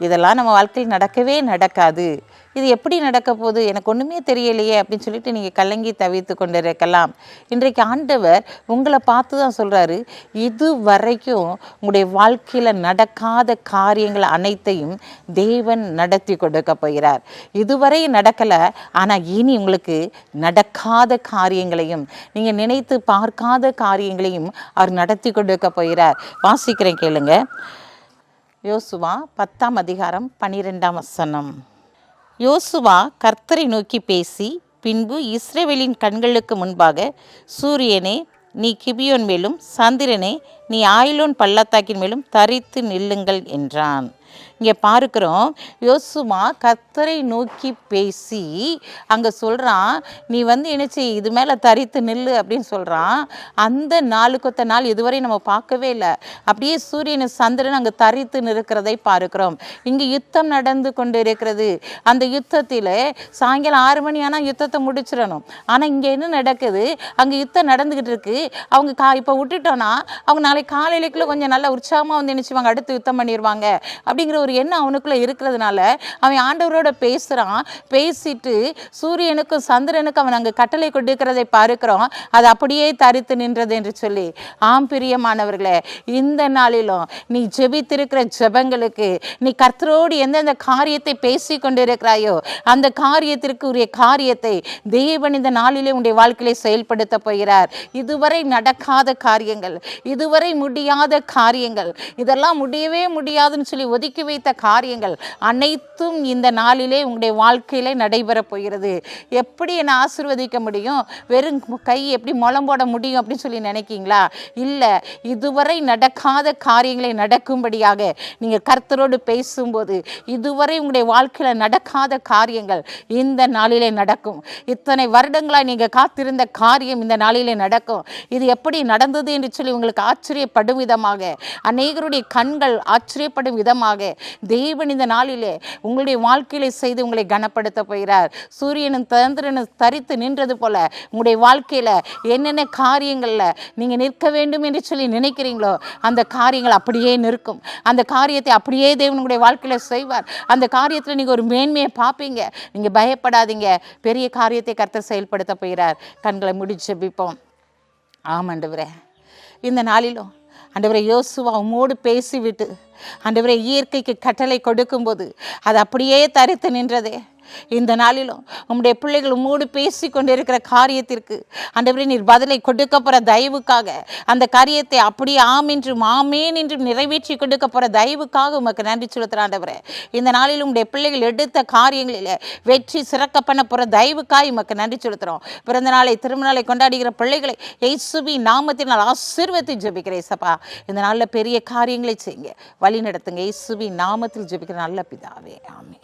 இதெல்லாம் நம்ம வாழ்க்கையில் நடக்கவே நடக்காது. இது எப்படி நடக்க போகுது? எனக்கு ஒன்றுமே தெரியலையே அப்படின்னு சொல்லிட்டு நீங்கள் கலங்கி தவித்து கொண்டு இருக்கலாம் இன்றைக்கு ஆண்டவர் உங்களை பார்த்து தான் சொல்கிறாரு இது வரைக்கும் உங்களுடைய வாழ்க்கையில் நடக்காத காரியங்கள் அனைத்தையும் தேவன் நடத்தி கொடுக்க போகிறார். இதுவரை நடக்கலை. ஆனால் இனி உங்களுக்கு நடக்காத காரியங்களையும் நீங்கள் நினைத்து பார்க்காத காரியங்களையும் அவர் நடத்தி கொடுக்க போகிறார். வாசிக்கிறேன் கேளுங்க. யோசுவா பத்தாம் அதிகாரம் பன்னிரெண்டாம் வசனம். யோசுவா கர்த்தரை நோக்கி பேசி பின்பு இஸ்ரேவேலின் கண்களுக்கு முன்பாக சூரியனே நீ கிபியோன் மேலும் சந்திரனே நீ ஆயிலோன் பள்ளத்தாக்கின் மேலும் தரித்து நில்லுங்கள் என்றான். இங்கே பார்க்கிறோம். யோசுமா கத்தரை நோக்கி பேசி அங்கே சொல்கிறான் நீ வந்து என்னச்சு இது மேலே தரித்து நில்லு அப்படின்னு சொல்கிறான் அந்த நாளுக்கொத்த நாள் இதுவரை நம்ம பார்க்கவே இல்லை. அப்படியே சூரியன் சந்திரன் அங்கே தரித்து நிற்கிறதை பார்க்கிறோம். இங்கே யுத்தம் நடந்து கொண்டு இருக்கிறது அந்த யுத்தத்தில் சாயங்காலம் ஆறு மணி ஆனால் யுத்தத்தை முடிச்சிடணும். ஆனால் இங்கே என்ன நடக்குது? அங்கே யுத்தம் நடந்துக்கிட்டு இருக்கு. அவங்க கா இப்போ விட்டுட்டோன்னா அவங்க நாளைக்கு காலையிலேக்குள்ள கொஞ்சம் நல்ல உற்சாகமாக வந்து நினச்சிவாங்க அடுத்து யுத்தம் பண்ணிடுவாங்க அப்படிங்கிற ஒரு எண்ணம் அவனுக்குள்ளே இருக்கிறதுனால அவன் ஆண்டவரோட பேசுகிறான் பேசிட்டு சூரியனுக்கும் சந்திரனுக்கும் அவன் அங்கே கட்டளை கொடுக்கிறதை பார்க்கிறோம். அது அப்படியே தரித்து நின்றது என்று சொல்லி. ஆம் பிரியமானவர்களே இந்த நாளிலும் நீ ஜெபித்திருக்கிற ஜெபங்களுக்கு நீ கர்த்தரோடு எந்தெந்த காரியத்தை பேசி கொண்டிருக்கிறாயோ அந்த காரியத்திற்கு உரிய காரியத்தை தேவன் இந்த நாளிலே உன்னுடைய வாழ்க்கையிலே செயல்படுத்த போகிறார். இதுவரை நடக்காத காரியங்கள் இதுவரை முடியாத காரியங்கள் இதெல்லாம் முடியவே முடியாதுன்னு சொல்லி ஒதுக்கி வைத்த காரியங்கள் அனைத்தும் இந்த நாளிலே உங்களுடைய வாழ்க்கையிலே நடைபெறப் போகிறது. எப்படி என்னை ஆசிர்வதிக்க முடியும்? வெறும் கை எப்படி முளம் போட முடியும் அப்படின்னு சொல்லி நினைக்கிங்களா? இல்லை இதுவரை நடக்காத காரியங்களை நடக்கும்படியாக நீங்கள் கர்த்தரோடு பேசும்போது இதுவரை உங்களுடைய வாழ்க்கையில் நடக்காத காரியங்கள் இந்த நாளிலே நடக்கும். இத்தனை வருடங்களாக நீங்கள் காத்திருந்த காரியம் இந்த நாளிலே நடக்கும். இது எப்படி நடந்தது என்று சொல்லி உங்களுக்கு ஆச்சரியப்படும் விதமாக அநேகருடைய கண்கள் ஆச்சரியப்படும் விதமாக தேவன் இந்த நாளிலே உங்களுடைய வாழ்க்கையிலே செய்து உங்களை கனப்படுத்த போகிறார். சூரியனும் சந்திரனும் தரித்து நின்றது போல உங்களுடைய வாழ்க்கையில் என்னென்ன காரியங்களில் நீங்கள் நிற்க வேண்டும் என்று சொல்லி நினைக்கிறீங்களோ அந்த காரியங்கள் அப்படியே நிற்கும். அந்த காரியத்தை அப்படியே தேவன் உங்களுடைய வாழ்க்கையில் செய்வார். அந்த காரியத்தில் நீங்கள் ஒரு மேன்மையை பார்ப்பீங்க. நீங்கள் பயப்படாதீங்க. பெரிய காரியத்தை கர்த்தர் செயல்படுத்த போகிறார். கண்களை முடிச்சு ஜெபிப்போம். ஆமாண்டவரே இந்த நாளிலும் ஆண்டவரை யோசுவா உம்மோடு பேசிவிட்டு ஆண்டவரே இயற்கைக்கு கட்டளை கொடுக்கும்போது அது அப்படியே தரித்து நின்றதே. இந்த நாளிலும் உம்முடைய பிள்ளைகள் மூடு பேசி கொண்டிருக்கிற காரியத்திற்கு ஆண்டவரே நீர் பதிலை கொடுக்க போகிற தயவுக்காக அந்த காரியத்தை அப்படியே ஆம் என்றும் ஆமேன் என்றும் நிறைவேற்றி கொடுக்க போகிற தயவுக்காக உமக்கு நன்றி செலுத்துகிறேன் ஆண்டவரே. இந்த நாளில் உங்களுடைய பிள்ளைகள் எடுத்த காரியங்களில் வெற்றி சிறக்க பண்ண போகிற தயவுக்காக உமக்கு நன்றி செலுத்துகிறோம் பிறந்த நாளை திருமணாலை கொண்டாடுகிற பிள்ளைகளை எய்சுபி நாமத்தினால் ஆசீர்வத்தை ஜெபிக்கிறேன் சப்பா இந்த நாளில் பெரிய காரியங்களை செய்யுங்க. வழி நடத்துங்க இயேசுவின் நாமத்தில் ஜெபிக்கிற நல்ல பிதாவே. ஆமே